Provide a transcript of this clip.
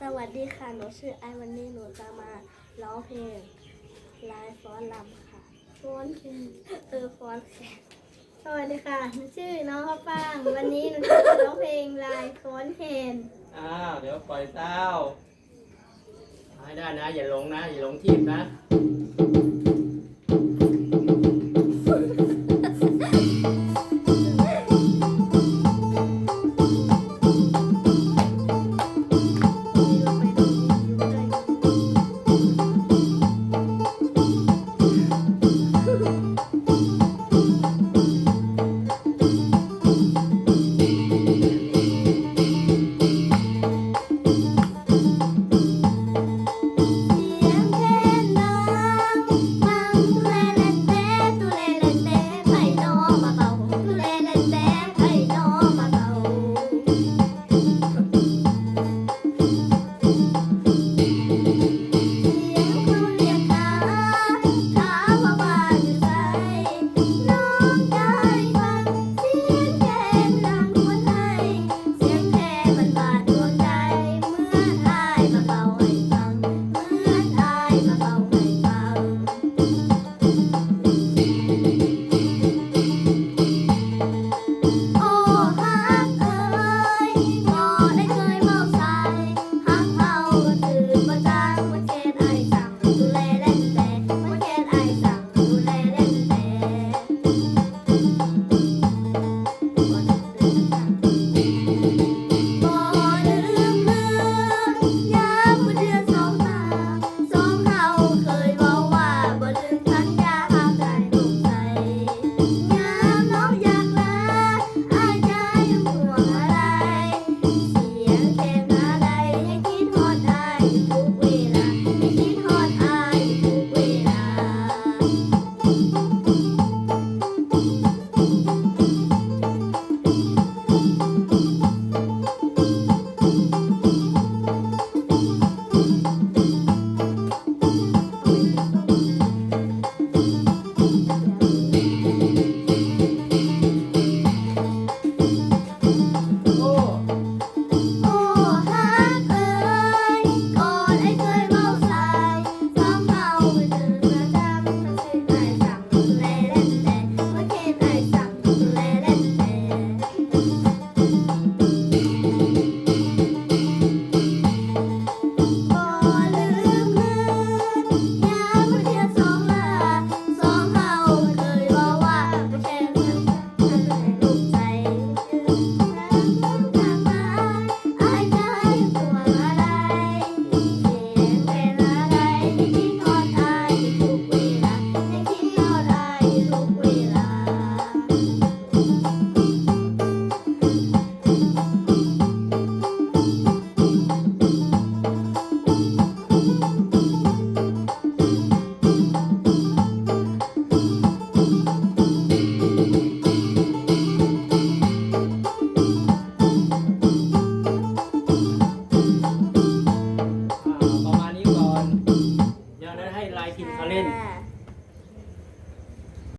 สวัสดีค่ะ หนูชื่อไอวันนี้หนูจะมาร้องเพลงลายฟ้อนลำค่ะ ฟ้อนแคนเออฟ้อนแขนสวัสดีค่ะหนูชื่อน้องข้าวฟ่าง วันนี้หนูจะมาร้องเพลงลายฟ้อนแคนอ้าวเดี๋ยวปล่อยเต้าให้ได้นะ อย่าหลงนะ อย่าหลงทีมนะ